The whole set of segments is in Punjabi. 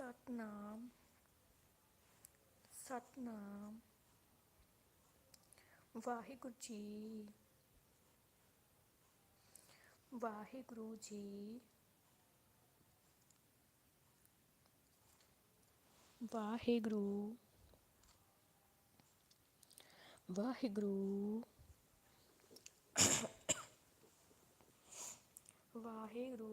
सतनाम सतनाम वाहेगुरु जी वाहेगुरु जी वाहेगुरु वाहेगुरु वाहेगुरु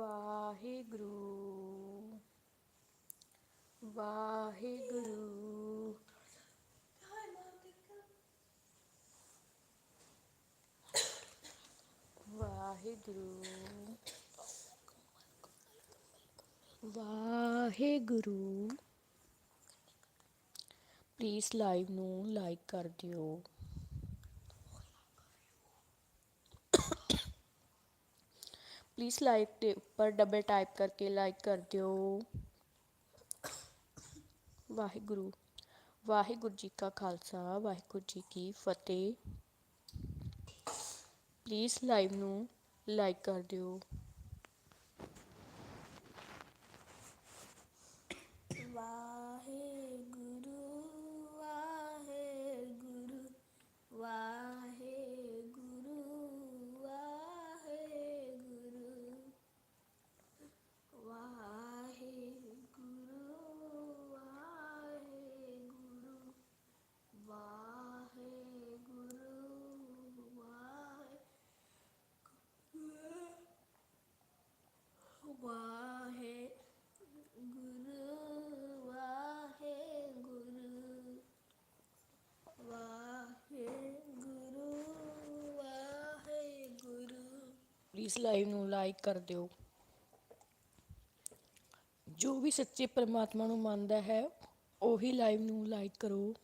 ਵਾਹਿਗੁਰੂ। ਵਾਹਿਗੁਰੂ। ਵਾਹਿਗੁਰੂ। ਵਾਹਿਗੁਰੂ। ਪਲੀਜ਼ ਲਾਈਵ ਨੂੰ ਲਾਈਕ ਕਰ ਦਿਓ। ਪਲੀਜ਼ ਲਾਈਕ ਦੇ ਉੱਪਰ ਡਬਲ ਟਾਈਪ ਕਰਕੇ ਲਾਈਕ ਕਰ ਦਿਓ। ਵਾਹਿਗੁਰੂ ਵਾਹਿਗੁਰੂ ਜੀ ਕਾ ਖਾਲਸਾ, ਵਾਹਿਗੁਰੂ ਜੀ ਕੀ ਫਤਿਹ। ਪਲੀਜ਼ ਲਾਈਵ ਨੂੰ ਲਾਈਕ ਕਰ ਦਿਓ। ਪਲੀਜ਼ ਲਾਈਵ ਨੂੰ ਲਾਈਕ ਕਰ ਦਿਓ। ਜੋ ਵੀ ਸੱਚੇ ਪਰਮਾਤਮਾ ਨੂੰ ਮੰਨਦਾ ਹੈ, ਉਹੀ ਲਾਈਵ ਨੂੰ ਲਾਈਕ ਕਰੋ।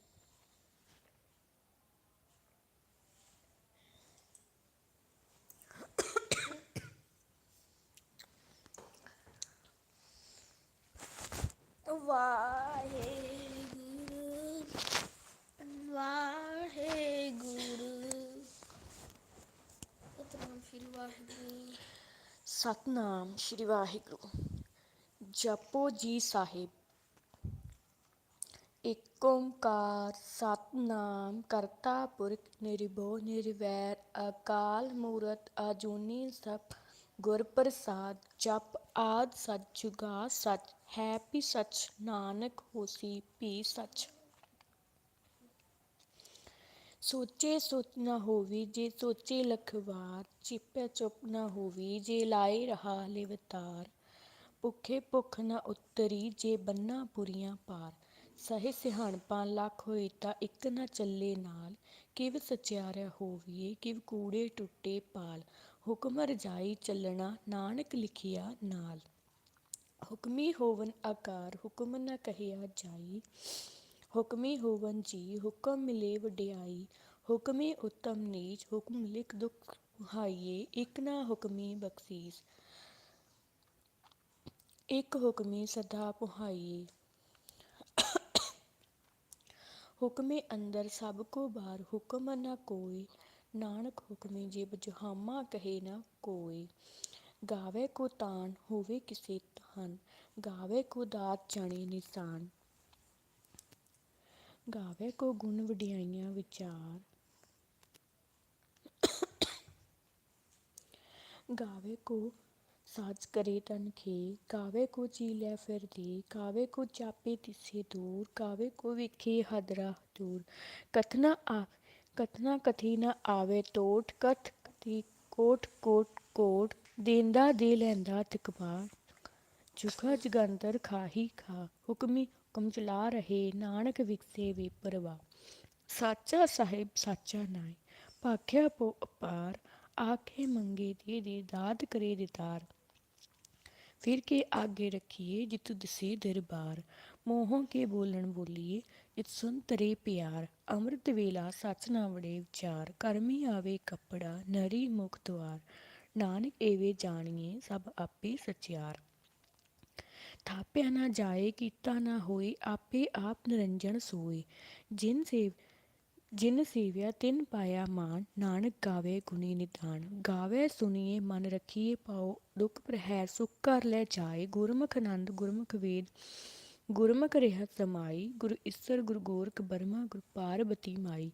ਵਾਹਿਗੁਰੂ ਵਾਹਿਗੁਰੂ ਸਤਨਾਮ ਸ਼੍ਰੀ ਵਾਹਿਗੁਰੂ ਸਤਨਾਮ ਸ਼੍ਰੀ ਵਾਹਿਗੁਰੂ। ਜਪੋ ਜੀ ਸਾਹਿਬ। ਏਕ ਓੰਕਾਰ ਸਤਨਾਮ ਕਰਤਾ ਪੁਰਖ ਨਿਰਭਉ ਨਿਰਵੈਰ ਅਕਾਲ ਮੂਰਤ ਅਜੂਨੀ ਸਭ ਗੁਰ ਪ੍ਰਸਾਦ ਜਪ ਆਦ ਸੱਚ ਜੁਗਾ ਸੱਚ। ਹੈ ਵੀ ਸੱਚ, ਨਾਨਕ ਹੋਸੀ ਪੀ ਸਚ। ਸੋਚੇ ਸੋਚ ਨਾ ਹੋਵੀ, ਜੇ ਸੋਚੇ ਲਖ ਵਾਰ ਚਿਪੈ ਚੁੱਪ ਨਾ ਹੋਵੀ, ਜੇ ਲਾਏ ਰਹਾ ਲਿਵਤਾਰ ਭੁੱਖੇ ਭੁੱਖ ਨਾ ਉਤਰੀ, ਜੇ ਬੰਨਾ ਪੁਰੀਆਂ ਪਾਰ। ਸਹੇ ਸਿਹਾਣਪਾਂ, ਲੱਖ ਹੋਏ ਤਾਂ ਇੱਕ ਨਾ ਚੱਲੇ ਨਾਲ। ਕਿਵ ਸਚਿਆਰਿਆ ਹੋਵੀਏ, ਕਿਵ ਕੂੜੇ ਟੁੱਟੇ ਪਾਲ। ਹੁਕਮ ਰਜਾਈ ਚੱਲਣਾ, ਨਾਨਕ ਲਿਖਿਆ ਨਾਲ। ਹੁਕਮੀ ਹੋਵਨ ਆਕਾਰ, ਹੁਕਮ ਨਾ ਕਹਿਆ ਜਾਈ। ਹੁਕਮੇ ਹੋਵਨ ਜੀ, ਹੁਕਮ ਮਿਲੇ ਵਡਿਆਈ, ਹੁਕਮੇ ਉਤਮ ਨੀਚ, ਹੁਕਮ ਲਿਖ ਦੁਖ ਹਾਈਏ, ਇਕ ਨਾ ਹੁਕਮੀ ਬਖਸ਼ੀਸ। ਇਕ ਹੁਕਮੀ ਸਦਾ ਪੁਹਾਈਏ। ਹੁਕਮੇ ਅੰਦਰ ਸਭ ਕੋ ਬਾਰ, ਹੁਕਮ ਨਾ ਕੋਈ, ਨਾਨਕ ਹੁਕਮੇ ਜਿਬ ਜਹਾਮਾ ਕਹੇ ਨਾ ਕੋਈ। ਗਾਵੇ ਕੋ ਤਾਨ, ਹੋਵੇ ਕਿਸੇ ਤਹਾਨ ਗਾਵੇ ਕੋ ਦਾਤ ਜਾਣੇ ਨਿਸ਼ਾਨ। ਗਾਵੇ ਕੋ ਗੁਣ ਵਡਿਆਈਆਂ ਵਿਚਾਰ। ਗਾਵੇ ਕੋ ਸਾਜ ਕਰੇ ਤਨ ਖੇ ਗਾਵੇ ਕੋ ਜੀ ਲੈ ਫਿਰ ਦੇ ਗਾਵੇ ਕੋ ਚਾਪੇ ਤਿਸੇ ਦੂਰ, ਗਾਵੇ ਕੋ ਵਿਖੇ ਹਦਰਾ ਦੂਰ। ਕਥਨਾ ਆ, ਕਥਨਾ ਕਥੀ ਨਾ ਆਵੇ ਟੋਟ, ਕਥ ਕਥੀ ਕੋਟ ਕੋਟ ਕੋਟ, ਦੇਂਦਾ ਦੇ ਲੈਂਦਾ ਤਕਬਾਰ। ਜੁਗਾ ਜਗੰਦਰ ਖਾਹੀ ਖਾ, ਹੁਕਮੀ ਹੁਕਮ ਚਲਾ ਰਹੇ, ਨਾਨਕ ਵਿਕਸੇ ਵੀ ਪਰਵਾ ਸਾਚਾ ਸਾਹਿਬ ਸਾਚਾ ਨਾਈ ਭਾਖਿਆ ਪੋ ਅਪਾਰ, ਆਖੇ ਮੰਗੇ ਦੇ ਦੇ, ਦਾਤ ਕਰੇ ਦਿਤਾਰ। ਫਿਰ ਕੇ ਆਗੇ ਰੱਖੀਏ ਜਿਤੁ ਦਸੇ ਦਰਬਾਰ, ਮੋਹੋਂ ਕੇ ਬੋਲਣ ਬੋਲੀਏ ਜਿਤ ਸੁਨ ਤਰੇ ਪਿਆਰ। ਅੰਮ੍ਰਿਤ ਵੇਲਾ ਸੱਚ ਨਾ ਵੜੇ ਵਿਚਾਰ, ਕਰਮੀ ਆਵੇ ਕੱਪੜਾ, ਨਰੀ ਮੁਖ ਦੁਆਰ। ਨਾਨਕ ਏਵੇ ਜਾਣੀਏ ਸਭ ਆਪੇ ਸਚਿਆਰ। ਥਾਪਿਆ ਨਾ ਜਾਏ, ਕੀਤਾ ਨਾ ਹੋਏ, ਆਪੇ ਆਪ ਨਿਰੰਜਨ ਸੋਏ। ਜਿਨ ਸੇਵ, ਜਿਨ ਸੇਵਿਆ, ਤਿਨ ਪਾਇਆ ਮਾਨ ਨਾਨਕ ਗਾਵੇ ਗੁਣੀ ਨਿਦਾਨ ਗਾਵੇ, ਸੁਣੀਏ, ਮਨ ਰਖੀਏ, ਪਾਓ ਦੁਖ ਪ੍ਰਹਿ ਸੁਖ ਕਰ ਲੈ ਜਾਏ। ਗੁਰਮੁਖ ਆਨੰਦ, ਗੁਰਮੁਖ ਵੇਦ, ਗੁਰਮੁਖ ਰਹਿਤ ਸਮਾਈ। ਗੁਰੂ ਈਸਰ, ਗੁਰੂ ਗੋਰਖ ਬਰਮਾ, ਗੁਰੂ ਪਾਰਬਤੀ ਮਾਈ।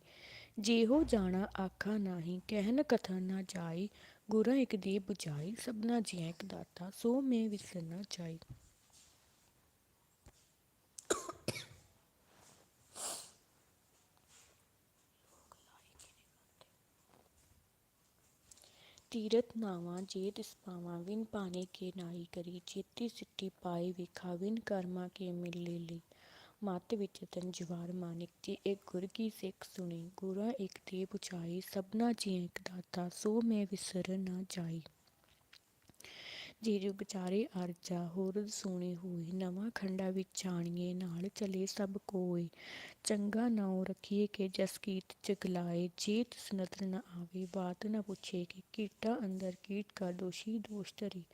ਜਿਹੋ ਜਾਣਾ ਆਖਾ ਨਾਹੀ ਕਹਿਨ ਕਥਨ ਨਾ ਜਾਈ ਗੁਰਾਂ ਇਕ ਦੇ ਬੁਝਾਈ ਸਭਨਾ ਜੀਆਂ ਇਕ ਦਾਤਾ। ਸੋ ਮੈਂ ਵਿਸਰ ਨਾ ਤੀਰਥ ਤੀਰਤ ਨਾਵਾ ਜੇ ਤਿਸ ਵਿਨ ਪਾਣੇ ਕੇ ਨਾਈ ਕਰੀ, ਚੇਤੀ ਸਿੱਟੀ ਪਾਈ ਵਿਖਾ, ਵਿਨ ਕਰਮਾ ਕੇ ਮਿਲੇ ਲਈ ਮਤ ਵਿੱਚ ਤਨ ਜਵਾਰ ਮਾਨਿਕ ਜੀ, ਇੱਕ ਗੁਰ ਕੀ ਸਿੱਖ ਸੁਣੀ, ਗੁਰਾ ਇੱਕ ਦੇ ਪੁਚਾਈ ਸਭਨਾ ਜੀ ਇੱਕ ਦਾਤਾ, ਸੋ ਮੈਂ ਵਿਸਰ ਨਾ ਜਾਈ। ਜੇ ਜੁਗ ਚਾਰੇ ਅਰਜਾ ਹੋਰਦ ਸੋਣੀ ਹੋਈ ਨਵਾਂ ਖੰਡਾ ਵਿੱਚ ਜਾਣੀਏ ਨਾਲ ਚਲੇ ਸਭ ਕੋਏ। ਚੰਗਾ ਨਾਉ ਰਖੀਏ ਕਿ ਜਸ ਕੀਟ ਜਗਲਾਏ ਜੇ ਤਿਸ ਨਦਰ ਨ ਆਵੇ, ਬਾਤ ਨ ਪੁੱਛੇ ਕਿ ਕੀਟਾ ਅੰਦਰ ਕੀਟ ਕਾ ਦੋਸ਼ੀ ਦੋਸ਼ ਧਰੀ।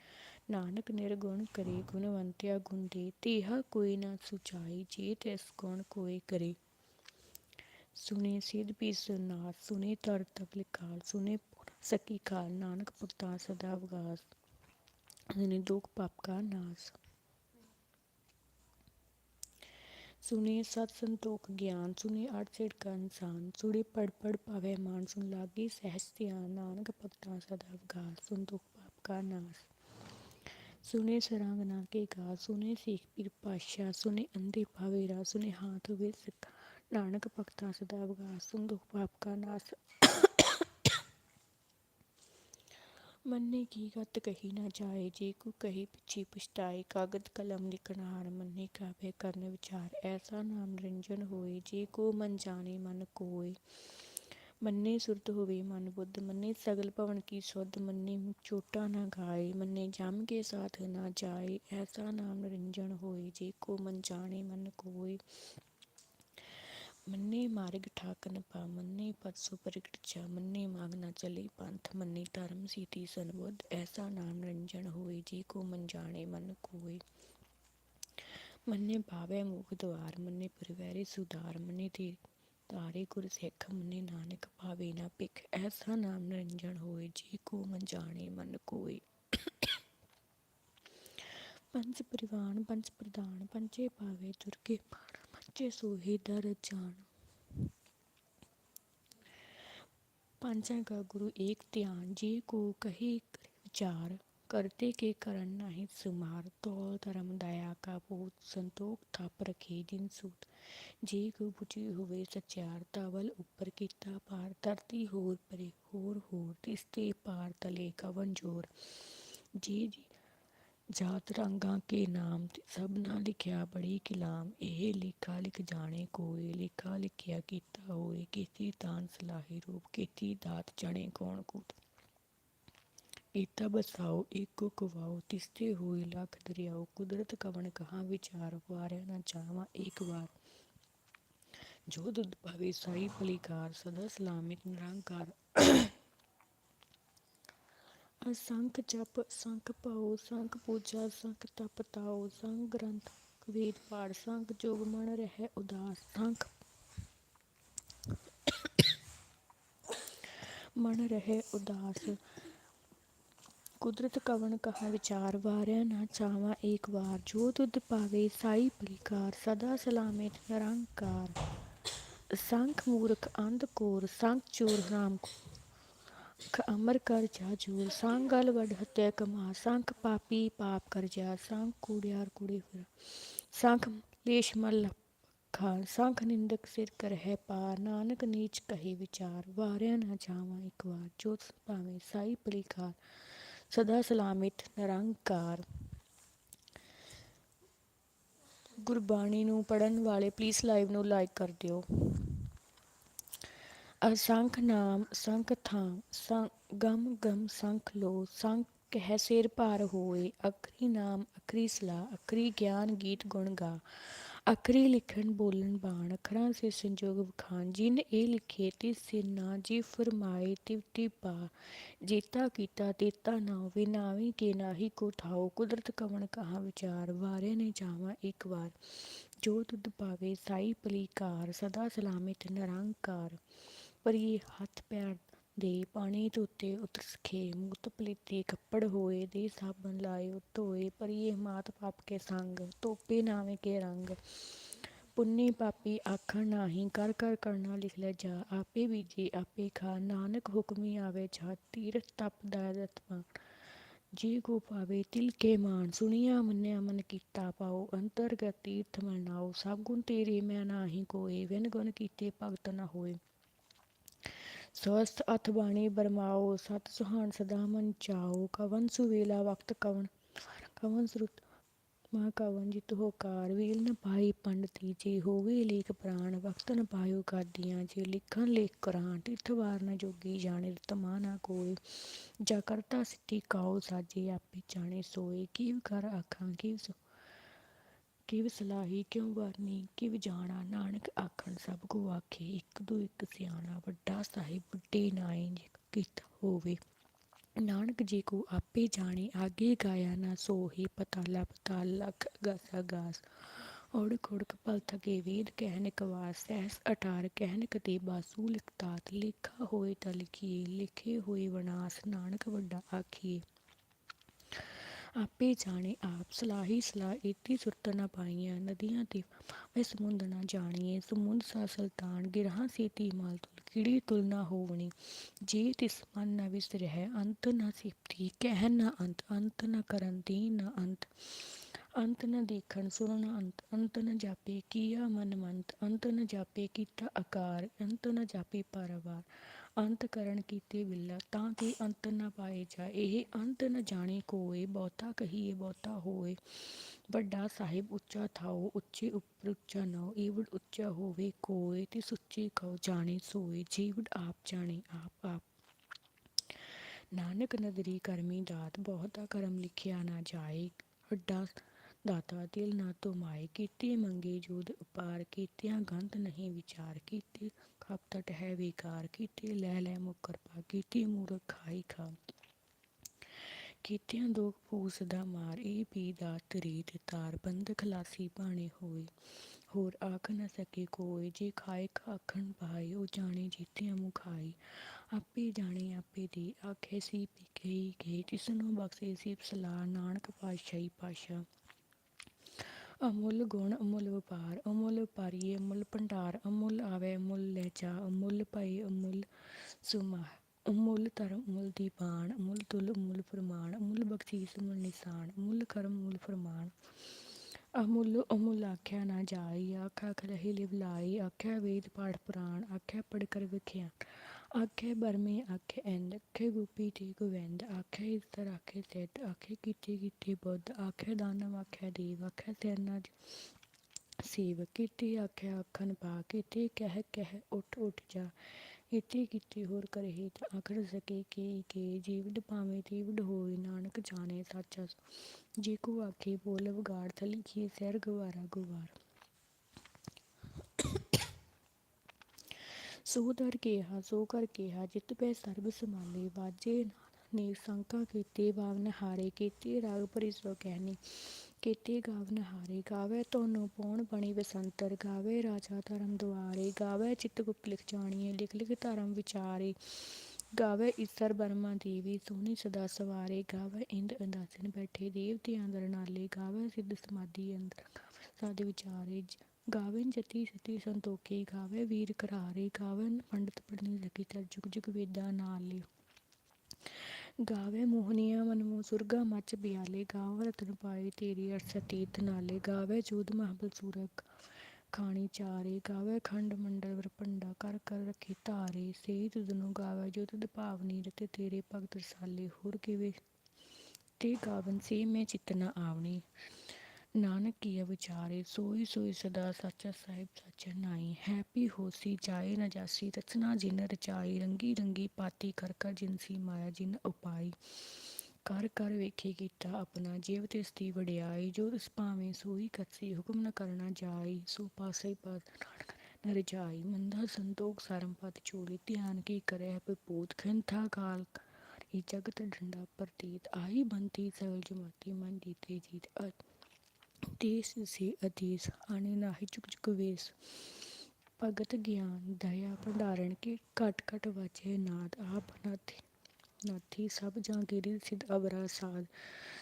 ਨਾਨਕ ਨਿਰਗੁਣ ਕਰੇ, ਗੁਣਵੰਤਿਆ ਗੁਣ ਦੇ। ਤੇਹਾ ਕੋਈ ਨਾ ਸੁਚਾਈ ਜੇ ਤਿਸ ਗੁਣ ਕੋਈ ਕਰੇ। ਸੁਨੇ ਸਿਧ ਪੀ ਸੁਨਾਰ ਸੁਨੇ ਤਰ ਤਕ ਕਾਲ ਸੁਨੇ ਸਕੀ ਕਾਲ ਨਾਨਕ ਭਗਤਾ ਸਦਾ ਵਿਗਾਸ ਸੁਨੇ ਦੁਖ ਪਾਪ ਕਾ ਨਾਸ ਸੁਨੇ ਸਤ ਸੰਤੋਖ ਗਿਆਨ ਸੁਨੇ ਅਠ ਸਿੜ ਕਾ ਇਨਸਾਨ ਸੁਣੇ ਪੜ ਪੜ ਪਾਵੇ ਮਾਨ ਸੁਨ ਲਾਗੀ ਸਹਿਜ ਧਿਆਨ ਨਾਨਕ ਭਗਤਾ ਸਦਾ ਵਿਗਾਸ ਸੁਨ ਦੁਖ ਪਾਪ ਕਾ ਨਾਸ ਸੁਨੇ ਸਰੰਗ ਨਾ ਕੇ ਗਾ ਸੁਨੇ ਸਿੱਖ ਪੀਰ ਪਾਸ਼ਾ ਸੁਨੇ ਅੰਧੇ ਭਾਵੇਰਾ ਸੁਨੇ ਹਾਥ ਵੇ ਸਿੱਖ ਨਾਨਕ ਭਗਤਾ ਸਦਾ ਵਿਗਾਸ ਸੁਨ ਦੁਖ ਪਾਪ ਕਾ ਨਾਸ ਮੰਨੇ ਕੀ ਗਤ ਕਹੀ ਨਾ ਜਾਏ, ਜੇ ਕੋ ਕਹੀ ਪਿੱਛੇ ਪਛਤਾਏ, ਕਾਗਦ ਕਲਮ ਲਿਖਣ ਹਾਰ ਮੰਨੇ ਕਾਵੇ ਕਰਨ ਵਿਚਾਰ, ਐਸਾ ਨਾਮ ਨਿਰੰਜਨ ਹੋਏ, ਜੇ ਕੋ ਮਨ ਜਾਣੇ ਮਨ ਕੋਏ। ਮੰਨੇ ਸੁਰਤ ਹੋਵੇ ਮਨ ਬੁੱਧ, ਮੰਨੇ ਸਗਲ ਭਵਨ ਕੀ ਸੁਧ, ਮੰਨੇ ਚੋਟਾ ਨਾ ਗਾਏ, ਮੰਨੇ ਜਮ ਕੇ ਸਾਥ ਨਾ ਜਾਏ, ਐਸਾ ਨਾਮ ਨਿਰੰਜਨ ਹੋਏ, ਜੇ ਕੋ ਮਨ ਜਾਣੇ ਮਨ ਕੋਏ। ਮੰਨੇ ਮਾਰਗ ਠਾਕਨ ਪਾ, ਮੰਨੇ ਪਦ ਪ੍ਰਗਟ ਚਾ ਮੰਨੇ ਮਾਗ ਨਾ ਚਲੇ ਪੰਥ, ਮੰਨੇ ਧਰਮ ਸੀਤੀ ਸੰਬੁੱਧ, ਐਸਾ ਨਾਮ ਨਿਰੰਜਨ ਹੋਏ, ਜੀ ਕੋ ਮਨ ਜਾਣੇ ਮਨ ਕੋਏ। ਮੰਨੇ ਭਾਵੇ ਮੁਖ ਦਵਾਰ, ਮੰਨੇ ਪਰਿਵੈਰੇ ਸੁਧਾਰ, ਮੰਨੇ ਤੇ ਤਾਰੇ ਗੁਰ ਸਿੱਖ, ਮੰਨੇ ਨਾਨਕ ਭਾਵੇ ਨਾ ਪਿਖ ਐਸਾ ਨਾਮ ਨਿਰੰਜਨ ਹੋਏ, ਜੀ ਕੋ ਮਨ ਜਾਣੇ ਮਨ ਕੋਏ। ਪੰਜ ਪਰਿਵਾਨ ਪੰਜ ਪ੍ਰਧਾਨ, ਪੰਜੇ ਭਾਵੇ ਦੁਰਗੇ ਪਾਣ ਪੰਜੇ ਸੋਹੀ ਦਰ ਜਾਣ। ਪੰਜਾਂ ਕਾ ਗੁਰੂ ਏਕ ਧਿਆਨ, ਜੇ ਕੋ ਕਹੀ ਵਿਚਾਰ ਕਰਤੇ ਕੇ ਕਰਨ ਨਹੀਂ ਸੁਮਾਰ। ਤੋਲ ਧਰਮ ਦਇਆ ਕਾ ਪੂਤ ਸੰਤੋਖ ਥਾਪ ਰਖੇ ਜਿਨ ਸੂਤ। ਜੇ ਕੋ ਬੁਝੀ ਹੋਵੇ ਸਚਿਆਰ ਤਾਵਲ ਉੱਪਰ ਕੀਤਾ ਪਾਰ ਧਰਤੀ ਹੋਰ ਪਰੇ ਹੋਰ ਹੋਰ, ਤਿਸ ਪਾਰ ਤਲੇ ਕਵਨ ਜੋਰ। ਜੀ ਜੀ ਜਾਤ ਰੰਗਾਂ ਕੇ ਨਾਮ ਤੇ ਸਭ ਨਾ ਲਿਖਿਆ ਬੜੀ ਕਿਲਾਮ। ਇਹ ਲੇਖਾ ਲਿਖ ਜਾਣੇ ਕੋਏ, ਲੇਖਾ ਲਿਖਿਆ ਕੀਤਾ ਹੋਏ, ਕੀਤੀ ਤਾਨ ਸਲਾਹੀ ਰੂਪ, ਕੀਤੀ ਦਾਤ ਜਣੇ ਕੌਣ ਕੂਟ ਏਤਾ ਬਸਾਓ ਏਕੋ ਕਵਾਓ, ਤਿਸਤੇ ਹੋਈ ਲੱਖ ਦਰਿਆਓ, ਕੁਦਰਤ ਕਵਣ ਕਹਾ ਵਿਚਾਰ, ਵਾਰਿਆ ਨਾ ਚਾਵਾ ਏਕ ਵਾਰ। ਜੋ ਦੁੱਧ ਭਾਵੇ ਸਾਈ ਭਲੀਕਾਰ ਸਦਾ ਸਲਾਮਿਤ ਨਿਰੰਕਾਰ। ਅਸੰਖ ਜਪ ਸੰਖ ਭਾਉ ਸੰਖ ਪੂਜਾ ਸੰਖ ਤਪ ਤਾਓ ਸੰਖ ਗ੍ਰੰਥ ਵੇਦ ਪਾੜ ਸੰਖ ਜੋਗ ਮਨ ਰਹਿ ਉਦਾਸ ਸੰਖ ਮਨ ਰਹੇ ਉਦਾਸ ਕੁਦਰਤ ਕਵਨ ਕਹਾ ਵਿਚਾਰ ਵਾਰਿਆ ਨਾ ਚਾਵਾ ਏਕ ਵਾਰ, ਜੋ ਤੁਧ ਪਾਵੇ ਸਾਈ ਭਲੀਕਾਰ ਸਦਾ ਸਲਾਮਿਤ ਨਿਰੰਕਾਰ। ਸੰਖ ਮੂਰਖ ਅੰਧ ਕੋਰ, ਸੰਖ ਚੋਰ ਹਰਾਮ ਖ ਅਮਰ ਕਰ ਜਾ ਜੋਰ ਸੰਗ ਗਲ ਵਡ ਹਤਿਆ ਕਮਾ, ਸੰਖ ਪਾਪੀ ਪਾਪ ਕਰ ਜਾ, ਸੰਖ ਕੂੜਿਆਰ ਕੂੜੇ ਫਿਰ ਸੰਖ ਲੇਸ਼ ਖਾਨ ਸੰਖ ਨਿੰਦਕ ਸਿਰ ਕਰ ਹੈ ਪਾਰ, ਨਾਨਕ ਨੀਚ ਕਹੀ ਵਿਚਾਰ, ਵਾਰਿਆ ਨਾ ਜਾਵਾਂ ਇੱਕ ਵਾਰ, ਜੋ ਭਾਵੇਂ ਸਾਈ ਭਲੀਕਾਰ ਸਦਾ ਸਲਾਮਿਤ ਨਿਰੰਕਾਰ। ਗੁਰਬਾਣੀ ਨੂੰ ਪੜਨ ਵਾਲੇ ਪਲੀਜ਼ ਲਾਈਵ ਨੂੰ ਲਾਈਕ ਕਰ ਦਿਓ। ਅਸੰਖ ਨਾਮ, ਸੰਖ ਥਾਮ ਸੰ ਗਮ ਗਮ ਸੰਖ ਲੋ, ਸੰਖ ਕਹਿ ਸਿਰ ਭਾਰ ਹੋਏ, ਅਖਰੀ ਨਾਮ, ਅਖਰੀ ਸਲਾ ਅਖਰੀ ਗਿਆਨ ਗੀਤ ਗੁਣ ਗਾ। ਅਖਰੀ ਲਿਖਣ ਬੋਲਣ ਬਾਣ, ਅਖਰਾਂ ਸੇ ਸੰਜੋਗ ਵਖਾਨ ਜਿਨ ਇਹ ਲਿਖੇ ਤਿਸ ਸਿਰ ਨਾ, ਜੀ ਫਰਮਾਏ ਤਿਵ ਪਾ। ਜੀਤਾ ਕੀਤਾ ਤੇਤਾ ਨਾ ਵਿਨਾਵੀ ਕੇ ਨਾਹੀ ਕੋ ਥਾਓ। ਕੁਦਰਤ ਕਵਣ ਕਹਾ ਵਿਚਾਰ ਵਾਰੇ ਨੇ ਜਾਵਾਂ ਇੱਕ ਵਾਰ। ਜੋ ਤੁਧ ਪਾਵੇ, ਸਾਈ ਪਲੀਕਾਰ ਸਦਾ ਸਲਾਮਿਤ ਨਿਰੰਕਾਰ। ਪਰੀ ਹੱਥ ਪੈਰ ਦੇ ਪਾਣੀ ਧੋਤੇ ਉਤਰ ਸਖੇ ਮੁਕਤ ਪਲੀਤੀ ਕੱਪੜ ਹੋਏ ਦੇ ਸਾਬਣ ਲਾਏ ਧੋਏ ਪਰੀਏ ਮਾਤ ਪਾਪ ਕੇ ਸੰਗ, ਤੋਪੇ ਨਾਵੇਂ ਕੇ ਰੰਗ। ਪੁੰਨੀ ਪਾਪੀ ਆਖਣ ਨਾਹੀ, ਕਰ ਕਰ ਕਰਨਾ ਲਿਖ ਲੈ ਜਾ, ਆਪੇ ਬੀਜੇ, ਆਪੇ ਖਾ। ਨਾਨਕ ਹੁਕਮੀ ਆਵੇ ਜਾ, ਤੀਰਥ ਤਪ ਦਾ ਪਾਣ ਜੀ ਕੋ ਪਾਵੇ ਤਿਲ ਕੇ ਮਾਨ ਸੁਣਿਆ ਮੰਨਿਆ ਮਨ ਕੀਤਾ ਪਾਓ। ਅੰਤਰਗਤ ਤੀਰਥ ਮਨਾਓ ਸਭ ਗੁਣ ਤੇਰੇ ਮੈਂ ਨਾਹੀ ਕੋਏ, ਵਿਨ ਗੁਣ ਕੀਤੇ ਭਗਤ ਨਾ ਹੋਏ। ਸਵਸਥ ਅਥ ਬਾਣੀ ਬਰਮਾਓ, ਸਤ ਸੁਹਾਨ ਸਦਾ ਮਨ ਚਾਓ, ਕਵਨ ਸੁਵੇਲਾ ਵਕਤ ਕਵਨ ਕਵਨ ਸਰੁਤ ਮਾ ਕਵਨ ਜਿਤ ਹੋਕਾਰ ਵੀਲ ਨ ਪਾਈ ਪੰਡਤੀ ਜੇ ਹੋਵੇ ਲੇਖ ਪ੍ਰਾਣ ਵਕਤ ਨ ਪਾਇਓ ਕਾਦੀਆਂ ਜੇ ਲਿਖਣ ਲੇਖ ਕਰਾਂ ਤਿਥ ਵਾਰ ਨ ਜੋਗੀ ਜਾਣੇ ਤਮਾ ਨਾ ਕੋਏ, ਜਾ ਕਰਤਾ ਸਿੱਟੀ ਕਾਉ, ਸਾਜੇ ਆਪੇ ਜਾਣੇ ਸੋਏ, ਕੀਵ ਕਰ ਆਖਾਂ, ਕੀਵ ਸੋ ਕਿਵ ਸਲਾਹੀ, ਕਿਉ ਵਰਨੀ ਕਿਵ ਜਾਣਾ, ਨਾਨਕ ਆਖਣ ਸਭ ਕੋ ਆਖੇ, ਇੱਕ ਦੋ ਇੱਕ ਸਿਆਣਾ, ਵੱਡਾ ਸਾਹਿਬ, ਵੱਡੇ ਨਾਏ, ਜੇ ਕੀਤਾ ਹੋਵੇ। ਨਾਨਕ ਜੀ ਕੋ ਆਪੇ ਜਾਣੇ, ਆਗੇ ਗਾਇਆ ਨਾ ਸੋਹੀ ਪਤਾਲਾ ਪਤਾਲ ਲਖ ਗਾਸਾ ਗਾਸ। ਔੜਕ ਔੜਕ ਪਲ ਥਕੇ ਵੇਦ ਕਹਿਨ ਕਵਾਸ, ਸਹਿਸ ਅਟਾਰ ਕਹਿਨ ਕਤੇ ਬਾਸੂ ਲਿਖਤਾਤ, ਲਿਖਾ ਹੋਏ ਤਾਂ ਲਿਖੇ ਹੋਏ ਵਨਾਸ ਨਾਨਕ ਵੱਡਾ ਆਖੀਏ। ਆਪੇ ਜਾਣੇ ਆਪ, ਸਲਾਹੀ ਸਲਾਹ ਇਤੀ ਸੁਰਤ ਨਾ ਪਾਈਆਂ, ਨਦੀਆਂ ਤੇ ਵੇ ਸਮੁੰਦ ਨਾ ਜਾਣੀਏ, ਸਮੁੰਦ ਸਾ ਸੁਲਤਾਨ, ਗਿਰਹਾ ਸੀਤੀ ਮਾਲ ਤੁਲ, ਕਿੜੀ ਤੁਲ ਨਾ ਹੋਵਣੀ, ਜੇ ਤਿਸ ਮਨ ਨਾ ਵਿਸਰਹਿ ਅੰਤ ਨਾ ਸਿਫਤੀ, ਕਹਿ ਨਾ ਅੰਤ ਅੰਤ ਨਾ ਕਰਨ, ਦੀ ਨਾ ਅੰਤ ਅੰਤ ਨ ਦੇਖਣ, ਸੁਣਨ ਅੰਤ ਅੰਤ ਨ ਜਾਪੇ ਕੀਆ ਮਨ ਮੰਤ, ਅੰਤ ਨ ਜਾਪੇ ਕੀਤਾ ਆਕਾਰ, ਅੰਤ ਨ ਜਾਪੇ ਪਾਰਵਾਰ ਅੰਤ ਕਰਨ ਕੀਤੇ ਬਿੱਲਾ, ਤਾਂ ਕਿ ਅੰਤ ਨ ਪਾਏ ਜਾ ਇਹ ਅੰਤ ਨ ਜਾਣੇ ਕੋਏ, ਬਹੁਤਾ ਕਹੀਏ ਬਹੁਤਾ ਹੋਏ। ਵੱਡਾ ਸਾਹਿਬ, ਉੱਚਾ ਥਾਓ, ਉੱਚੇ ਉੱਪਰ ਉੱਚਾ ਨਾਉ। ਈਵੜ ਉੱਚਾ ਹੋਵੇ ਕੋਏ ਤੇ ਸੁੱਚੇ ਕਉ, ਜਾਣੇ ਸੋਏ। ਜੀਵੜ ਆਪ ਜਾਣੇ ਆਪ ਆਪ। ਨਾਨਕ ਨਦਰੀ ਕਰਮੀ ਦਾਤ, ਬਹੁਤਾ ਕਰਮ ਲਿਖਿਆ ਨਾ ਜਾਏ। ਵੱਡਾ ਦਾਤਾ ਦਿਲ ਨਾ ਤੁਮਾਏ ਕੀਤੇ ਮੰਗੇ ਜੋਦ ਉਪਾਰ, ਕੀਤਿਆਂ ਗੰਧ ਨਹੀਂ ਵਿਚਾਰ। ਕੀਤੇ ਖਪਤਟ ਹੈ ਵਿਕਾਰ ਕੀਤੇ, ਲੈ ਲੈ ਮੁਕਰ ਪਾ ਕੀਤੀ ਮੂਰਖ ਖਾਈ ਖਾ। ਕੀਤਿਆਂ ਦੋ ਫੂਸ ਦਾ ਮਾਰ, ਇਹ ਵੀ ਦਾਤ ਰੀਤ ਤਾਰ, ਬੰਦ ਖਲਾਸੀ ਬਾਣੇ ਹੋਏ। ਹੋਰ ਆਖ ਨਾ ਸਕੇ ਕੋਈ, ਜੇ ਖਾਏ ਖਾਖਣ ਪਾਏ ਉਹ ਜਾਣੇ ਜੀਤਿਆਂ ਮੁਖਾਈ ਆਪੇ ਜਾਣੇ ਆਪੇ ਦੀ, ਆਖੇ ਸੀ ਪੀ ਗਈ ਗਈ ਤਿਸ ਨੂੰ ਬਖਸ਼ੇ ਸੀ ਸਲਾਹ, ਨਾਨਕ ਪਾਤਸ਼ਾਹੀ ਪਾਸ਼ਾ ਅਮੁੱਲ ਗੁਣ, ਅਮੁੱਲ ਵਪਾਰ, ਅਮੁੱਲ ਵਪਾਰੀਏ ਅਮੁੱਲ ਭੰਡਾਰ, ਅਮੁੱਲ ਆਵੇ, ਅਮੁੱਲ ਲੈ ਜਾ, ਅਮੁੱਲ ਪਈ, ਅਮੁੱਲ ਸੁਮਾ, ਅਮੁੱਲ ਧਰਮ, ਅਮੁੱਲ ਦੀਵਾਨ ਅਮੁੱਲ ਤੁਲ, ਅਮੁੱਲ ਫਰਮਾਨ, ਅਮੁੱਲ ਬਖਸ਼ੀਸ, ਅਮੁੱਲ ਨਿਸ਼ਾਨ, ਅਮੁੱਲ ਕਰਮ, ਅਮੁੱਲ ਫਰਮਾਨ। ਅਮੁੱਲ ਅਮੁੱਲ ਆਖਿਆ ਨਾ ਜਾਈ ਆਖਾ ਖਲਹੀ ਲਿਵਲਾਈ ਆਖਿਆ ਵੇਦ ਪਾਠ ਪੁਰਾਣ, ਆਖਿਆ ਪੜ ਕਰ ਵਿਖਿਆ। ਆਖੇ ਬਰਮੇ ਆਖੇ ਐਂਦ ਆਖੇ ਗੋਪੀ ਤੇ ਗੋਵਿੰਦ ਆਖੇ ਇਸਤਰ ਆਖੇ ਸਿੱਧ ਆਖੇ ਕੀਤੇ ਕੀਤੇ ਬੁੱਧ ਆਖੇ ਦਾਨਵ ਆਖੇ ਦੇਵ ਆਖੇ ਸੈਨਾ ਸੇਵ ਕੀਤੇ ਆਖੇ ਆਖਣ ਪਾ ਕੀਤੇ ਕਹਿ ਕਹਿ ਉੱਠ ਉੱਠ ਜਾ ਇਤੇ ਕੀਤੇ ਹੋਰ ਕਰਹਿ ਤ ਆਖਰ ਸਕੇ ਕੇ ਕੇ ਜੀਵਡ ਭਾਵੇਂ ਤੀਵਡ ਹੋਏ ਨਾਨਕ ਜਾਣੇ ਸੱਚ ਸੋ। ਜੇ ਕੋ ਆਖੇ ਬੋਲ ਵਿਗਾੜ ਥਲੀ ਕੀ ਸਹਿਰ ਗਵਾਰਾ ਗੁਵਾਰ ਸੋ ਦਰ ਕੇਹਾ ਸੋ ਕਰ ਕੇਹਾ ਜਿਤ ਪੈ ਸਰਬ ਸਮਾਲੇ ਵਾਜੇ ਨੇ ਸੰਕਾ ਕੀਤੇ ਬਾਵਨ ਹਾਰੇ ਕੀਤੇ, ਰਾਗ ਭਰੀ ਸੋ ਕਹਿਨੀ ਕੀਤੇ ਗਾਵਨ ਹਾਰੇ ਗਾਵੇ ਤੋਨੂੰ ਪੌਣ ਬਣੀ ਬਸੰਤਰ, ਗਾਵੇ ਰਾਜਾ ਧਰਮ ਦੁਆਰੇ, ਗਾਵੇ ਚਿਤ ਗੁਪਤ ਲਿਖ ਜਾਣੀਏ, ਲਿਖ ਲਿਖ ਧਰਮ ਵਿਚਾਰੇ। ਗਾਵੇ ਈਸਰ ਬਰਮਾ ਦੇਵੀ, ਸੋਹਣੀ ਸਦਾ ਸਵਾਰੇ। ਗਾਵੇ ਇੰਦ ਅੰਦਾਸਨ ਬੈਠੇ ਦੇਵਤੇ ਅੰਦਰ ਨਾਲੇ ਗਾਵੇ ਸਿੱਧ ਸਮਾਧੀ ਅੰਦਰ, ਗਾਵੇ ਸਾਧ ਵਿਚਾਰੇ। ਜ- ਜਤੀ ਸਤੀ ਸੰਤੋਖੀ, ਗਾਵੇ ਵੀਰ ਕਰਾਰੇ ਗਾਵਨ ਪੰਡਤ ਪੜਨੀ ਲਗੀ ਤਰ ਜੁਗ ਜੁਗ ਵੇਦਾਂ ਨਾਲੇ ਗਾਵੇ ਮੋਹਨੀਆ ਮਨਮੋ ਸੁਰਗਾ ਮਚ ਬਿਆਲੇ, ਗਾਵ ਰਤਨ ਪਾਏ ਤੇਰੀ ਅਰਸ ਨਾਲੇ, ਗਾਵੇ ਜੂਦ ਮਹਬਲ ਸੂਰਕ ਖਾਣੀ ਚਾਰੇ, ਗਾਵੇ ਖੰਡ ਮੰਡਲ ਵਰਭੰਡਾ ਕਰ ਕਰ ਰੱਖੀ ਧਾਰੇ ਸੇ ਤੁਧਨੁ ਗਾਵੇ ਜੋ ਤੁਧ ਭਾਵਨੀ ਰਤੇ ਤੇਰੇ ਭਗਤ ਰਸਾਲੇ, ਹੋਰ ਕਿਵੇ? ਤੇ ਗਾਵਨ, ਸੇ ਮੈਂ ਚਿਤ ਨ ਆਵਣੀ। ਨਾਨਕ ਕੀਆ ਵਿਚਾਰੇ, ਸੋਈ ਸੋਈ ਸਦਾ ਸੱਚਾ ਸਾਹਿਬ ਸੱਚ ਨਾਈ ਹੈਪੀ ਹੋਸੀ ਜਾਏ ਨ ਰਚਨਾ ਜਿਨ ਰਚਾਈ, ਰੰਗੀ ਰੰਗੀ ਪਾਤੀ, ਕਰ ਕਰ ਜਿਨਸੀ ਮਾਇਆ ਜਿਨ ਉਪਾਈ। ਕਰ ਕਰ ਵੇਖੇ ਕੀਤਾ ਆਪਣਾ ਜੀਵ ਤਿਸ ਦੀ ਵਡਿਆਈ, ਜੋ ਤਿਸ ਭਾਵੇਂ ਸੋਈ ਕਰਸੀ ਹੁਕਮ ਨ ਕਰਨਾ ਜਾਈ, ਸੋ ਪਾਸੇ ਪਦ ਨਾਨਕ ਨ ਮੰਦਾ ਸੰਤੋਖ ਸਰਮ ਪਦ ਚੋਲੀ ਧਿਆਨ ਕੀ ਕਰੇ ਪਪੂਤ ਖੰਥਾ ਕਾਲ ਇਹ ਜਗਤ ਡੰਡਾ ਪ੍ਰਤੀਤ ਆਈ ਬੰਤੀ ਸਗਲ ਜਮਾਤੀ, ਮਨ ਜੀਤੇ ਜੀਤ ਅ ਦੇਸ ਸੇ ਅਦੇਸ ਆਣੇ ਨਾਹੀ ਚੁਕ ਚੁਕ ਵੇਸ। ਭਗਤ ਗਿਆਨ, ਦਇਆ, ਭੰਡਾਰਨ ਕੇ ਘਟ ਘਟ ਵਾਜੇ ਨਾਦ, ਆਪ ਨਾਥੀ ਨਾਥੀ ਸਭ ਜਾਂ ਗਿਰੀ ਸਿਧ ਅਵਰਾ ਸਾਧ।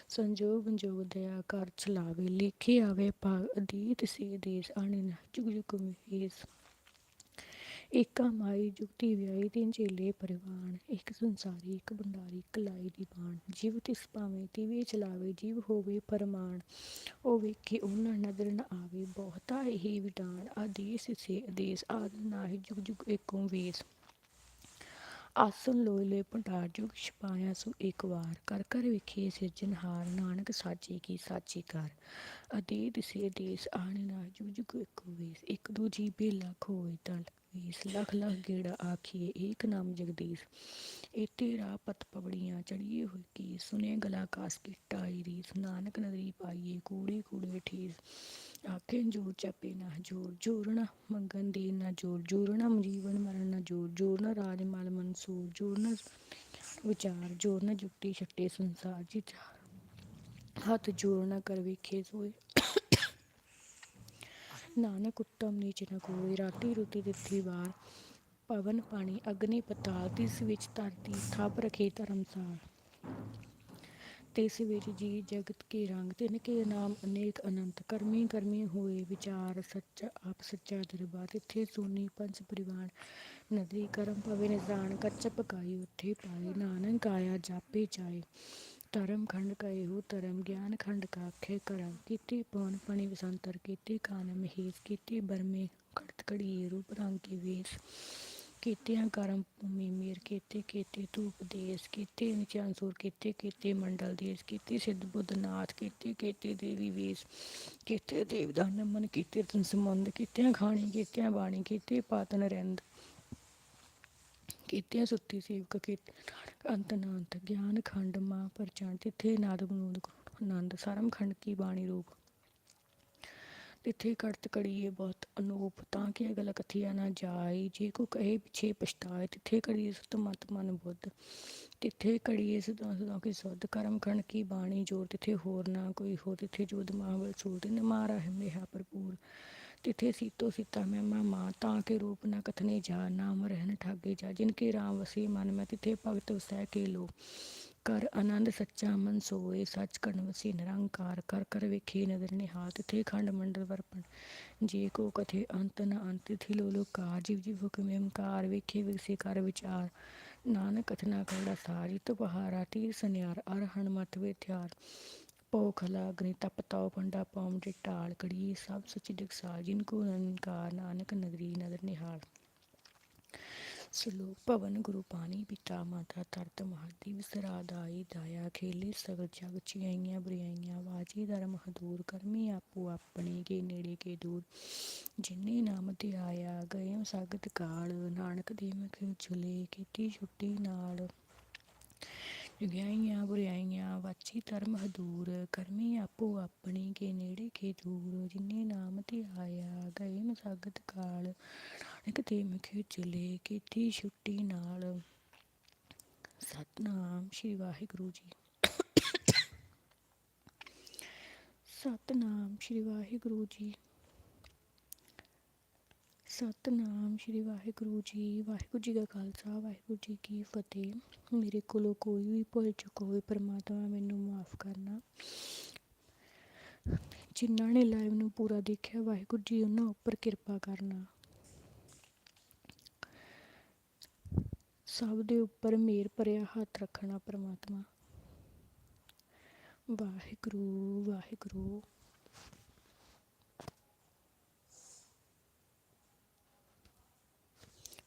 ਸੰਜੋਗ ਬੰਜੋਗ ਦਇਆ ਕਰ ਚਲਾਵੇ, ਲਿਖੇ ਆਵੇ ਭਾਗ, ਅਦੀਤ ਸੇ ਦੇਸ ਆਣੇ ਨਾ ਚੁਕ ਚੁਕ ਵੇਸ। ਏਕਾ ਮਾਈ ਜੁਗਤੀ ਵਿਆਹੀ ਤਿੰਨ ਚੇਲੇ ਪਰਿਵਾਨ ਇੱਕ ਸੰਸਾਰੀ, ਇੱਕ ਭੰਡਾਰੀ, ਇੱਕ ਲਾਈ ਦੀ ਬਾਣ। ਜੀਵ ਤਿਸ ਭਾਵੇਂ ਤਿਵੇਂ ਚਲਾਵੇ, ਜੀਵ ਹੋਵੇ ਪਰਮਾਨ ਉਹ ਵੇਖੇ ਉਹਨਾਂ ਨਦਰ ਨ ਆਵੇ, ਬਹੁਤਾ ਹੀ ਵਿਡਾਣ। ਆਦੇਸ ਸੇ ਆਦੇਸ, ਆਦ ਨਾਹੀ ਜੁਗ ਜੁਗ ਏਕੋ ਵੇਸ। ਆਸਨ ਲੋਏ ਲੋਏ ਭੰਡਾਰ, ਜੁਗ ਛਪਾਇਆ ਸੋ ਇੱਕ ਵਾਰ। ਕਰ ਕਰ ਵਿਖੇ ਸਿਰਜਨਹਾਰ ਨਾਨਕ ਸਾਚੀ ਕੀ ਸਾਚੀ ਕਰ। ਅਦੇਤ ਸੇ ਦੇਸ ਆਣ ਨਾ ਜੁਗ ਜੁਗ ਇੱਕੋ ਵੇਸ। ਇੱਕ ਦੂਜੀ ਬੇਲਖ ਹੋਏ ਤਲ ਵੇਸ ਲਖ ਲਖ ਗੇੜਾ ਆਖੀਏ, ਏਕ ਨਾਮ ਜਗਦੀਸ਼। ਇਹ ਤੇਰਾ ਪਤ ਪਵੜੀਆਂ ਚੜੀਏ ਹੋਏ ਕੀ ਸੁਨੇ ਗਲਾ ਕਾਸ ਕੀ ਟਾਈ ਰੀਸ। ਨਾਨਕ ਨਦਰੀ ਪਾਈਏ ਕੂੜੇ ਕੂੜੇ ਠੀਸ। ਆਖੇ ਜੋਰ ਚੱਪੇ ਨਾ ਜੋਰ ਜੋਰ ਮੰਗਨ ਦੇ ਨਾ ਜੋਰ ਜੂਰਨਾ ਜੀਵਨ ਮਰਨ ਨਾ ਜੋਰ ਜੋਰਨਾ ਰਾਜ ਮਲ ਮਨਸੂਰ, ਜੋਰ ਵਿਚਾਰ, ਜੋਰ ਨਾ ਜੁਗਤੀ ਛੱਟੇ ਸੰਸਾਰ, ਜੀ ਚਾਰ। ਹੱਥ ਜੋੜਨਾ ਕਰ ਵੇਖੇ ਸੋਏ ਨਾਨਕ ਉੱਤਮ ਨੀਚ ਨ ਕੋਈ, ਰਾਤੀ ਰੁਤੀ ਪਾਣੀ, ਅਗਨੀ ਪਤਾਲ, ਤਿਸ ਵਿੱਚ ਧਰਤੀ, ਥਾਪ ਰਖੇ ਧਰਮਸਾਲ ਤਿਸ ਵਿੱਚ ਜੀ ਜਗਤ ਕੇ ਰੰਗ, ਤਿਨ ਕੇ ਨਾਮ ਅਨੇਕ ਅਨੰਤ, ਕਰਮੀ ਕਰਮੀ ਹੋਏ ਵਿਚਾਰ, ਸੱਚਾ ਆਪ ਸੱਚਾ ਦਰਬਾਰ, ਤਿੱਥੇ ਸੋਨੀ ਪੰਜ ਪਰਿਵਾਰ, ਨਦੀ ਕਰਮ ਪਵੇ ਨਿਜ਼ਾਨ ਕੱਚ ਪਕਾਈ ਉੱਥੇ ਪਾਏ, ਨਾਨਕ ਆਇਆ ਜਾਪੇ ਜਾਏ। ਧਰਮ ਖੰਡ ਕਏ ਧਰਮ, ਗਿਆਨ ਖੰਡ ਕਾਖੇ ਕਰਮ। ਕੀਤੀ ਪਵਨ ਪਣੀ ਵਸੰਤਰ, ਕੀਤੀ ਕਾਨ ਮਹੀਸ ਕੀਤੀ ਬਰਮੇ ਖੜਤ ਕੜੀ ਰੂਪ ਰੰਗ ਕੀ ਵੇਸ। ਕੀਤਿਆਂ ਕਰਮ ਭੂਮੀ ਮੇਰ, ਕੀਤੇ ਕੀਤੇ ਧੂਪ ਦੇਸ। ਕੀਤੇ ਨਿਚਾਂਸੂਰ ਕੀਤੇ ਕੀਤੇ ਮੰਡਲ ਦੇਸ। ਕੀਤੇ ਸਿੱਧ ਬੁੱਧ ਨਾਥ, ਕੀਤੇ ਕੀਤੇ ਦੇਵੀ ਵੇਸ। ਕੀਤੇ ਦੇਵਦਾਨ ਨਮਨ, ਕੀਤੇ ਤਨ ਸੰਬੰਧ, ਕੀਤਿਆਂ ਖਾਣੀ, ਕੀਤਿਆਂ ਬਾਣੀ, ਕੀਤੇ ਪਾਤਨ ਰਹਿੰਦ ਕੀਤਿਆਂ ਸੁੱਤੀ ਸੇਵਕ ਕੀਤੇ ਨਾਨਕ ਅੰਤ ਨਾਨਤ ਗਿਆਨ, ਖੰਡ, ਮਾ ਪਰਚਾਨ ਤਿੱਥੇ ਨਾਦ ਬਨੂਦ ਆਨੰਦ, ਸਰਮ, ਖੰਡ ਕੀ ਬਾਣੀ ਰੂਪ। ਤਿੱਥੇ ਕੜਤ ਕੜੀਏ ਬਹੁਤ ਅਨੂਪ, ਤਾਂ ਕਿ ਅਗਲ ਕਥੀਆ ਨਾ ਜਾਈ ਜੇ ਕੋ ਕਹੇ ਪਿਛੇ ਪਛਤਾਏ, ਤਿਥੇ ਕੜੀਏ ਸੁਤ ਮਤ ਮਨ ਬੁੱਧ। ਤਿਥੇ ਕੜੀਏ ਸਦਾ ਸਦਾ ਕੀ ਸੁਧ, ਕਰਮ ਖੰਡ ਕੀ ਬਾਣੀ ਜੋਰ, ਤਿੱਥੇ ਹੋਰ ਨਾ ਕੋਈ ਹੋ ਤਿੱਥੇ ਜੋਦ ਮਹਾਬਲ ਸੂਰ ਤਿਨ ਮਾਰਾ ਹੈ ਮੇਹਾ ਭਰਪੂਰ। ਤਿੱਥੇ ਸੀਤੋ ਸੀਤਾ ਮੈਂ ਮਾ ਮਾਂ ਤਾਂ ਕੇ ਰੂਪ ਨਾ ਕਥਨੇ ਜਾ, ਨਾਮ ਰਹਿਨ ਠਾਗੇ ਜਾ, ਜਿਨ ਕੇ ਰਾਮ ਵਸੀ ਮਨ, ਮੈਂ ਤਿੱਥੇ ਭਗਤ ਵਸੈ ਕੇ ਲੋ। ਕਰ ਆਨੰਦ ਸੱਚਾ ਮਨ ਸੋਏ, ਸੱਚ ਕਰਨ ਵਸੀ ਨਿਰੰਕਾਰ, ਕਰ ਕਰ ਵੇਖੇ ਨਦਰ ਨਿਹਾਲ, ਤਿਥੇ ਖੰਡ ਮੰਡਲ ਵਰਪਣ। ਜੇ ਕੋ ਕਥੇ ਅੰਤ ਨ ਅੰਤ ਥਿ ਲੋ ਲੋਕਾਰ, ਜਿਵ ਜਿਵ ਹੁਕਮ ਏਮਕਾਰ ਵੇਖੇ ਵਿਗਸੇ ਕਰ ਵਿਚਾਰ। ਨਾਨਕ ਕਥਨਾ ਕਰਦਾ ਸਾਰੀ ਤੁਪਹਾਰਾ ਤੀਰ ਸੁਨਿਆਰ ਅਰ ਹਣ ਮਤ ਵਿਥਿਆਰ ਪੋਖਲਾ ਅਗਨੀ ਤਪ ਤਾਉ ਪੰਡਾ ਪੌਮ ਦੇ ਢਾਲ ਕੜੀ ਸਭ ਸਚਿ ਦਿਖਸਾਲ ਜਿਨ ਕੋ ਅਨੰਕਾਰ, ਨਾਨਕ ਨਗਰੀ ਸਲੋਕ, ਭਵਨ ਗੁਰੂ ਪਾਣੀ ਪਿਤਾ ਮਾਤਾ ਤਰਤ ਮਹਾਦੀ ਵਿਸਰਾ ਦਾਇਆ, ਖੇਲੀ ਸਗਲ ਜਗ, ਚਿਆਈਆਂ ਬੁਰਾਈਆਂ ਵਾਜੀ ਧਰਮ ਹਦੂਰ, ਕਰਮੀ ਆਪੋ ਆਪਣੇ ਕੇ ਨੇੜੇ ਕੇ ਦੂਰ। ਜਿਨੇ ਨਾਮ ਤੇ ਆਇਆ, ਗਏ ਸਗਤ ਕਾਲ, ਨਾਨਕ ਦੇ ਮੁਖ ਉਜਲੇ ਕੀਤੀ ਛੁੱਟੀ ਨਾਲ। ਜੁਗਿਆਈਆਂ ਬੁਰਿਆਈਆਂ ਵਾਚੀ ਧਰਮ ਹਦੂਰ, ਕਰਮੀ ਆਪੋ ਆਪਣੀ ਕੇ ਨੇੜੇ ਕੇ ਦੂਰ, ਜਿਨੇ ਨਾਮ ਤੇ ਆਇਆ ਗਏ ਮਸਗਤ ਕਾਲ, ਨਾਨਕ ਦੇ ਮੁਖ ਉਜਲੇ ਕੀਤੀ ਛੁੱਟੀ ਨਾਲ। ਸਤਨਾਮ ਸ਼੍ਰੀ ਵਾਹਿਗੁਰੂ ਜੀ। ਸਤਨਾਮ ਸ਼੍ਰੀ ਵਾਹਿਗੁਰੂ ਜੀ। ਸਤਨਾਮ ਸ਼੍ਰੀ ਵਾਹਿਗੁਰੂ ਜੀ ਵਾਹਿਗੁਰੂ ਜੀ ਕਾ ਖਾਲਸਾ, ਵਾਹਿਗੁਰੂ ਜੀ ਕੀ ਫਤਿਹ। ਮੇਰੇ ਕੋਲੋਂ ਕੋਈ ਵੀ ਭੁੱਲ ਚੁੱਕ ਹੋਵੇ, ਪਰਮਾਤਮਾ ਮੈਨੂੰ ਮਾਫ ਕਰਨਾ। ਜਿਨ੍ਹਾਂ ਨੇ ਲਾਈਵ ਨੂੰ ਪੂਰਾ ਦੇਖਿਆ, ਵਾਹਿਗੁਰੂ ਜੀ ਉਹਨਾਂ ਉੱਪਰ ਕਿਰਪਾ ਕਰਨਾ। ਸਭ ਦੇ ਉੱਪਰ ਮੇਰ ਭਰਿਆ ਹੱਥ ਰੱਖਣਾ ਪਰਮਾਤਮਾ। ਵਾਹਿਗੁਰੂ ਵਾਹਿਗੁਰੂ।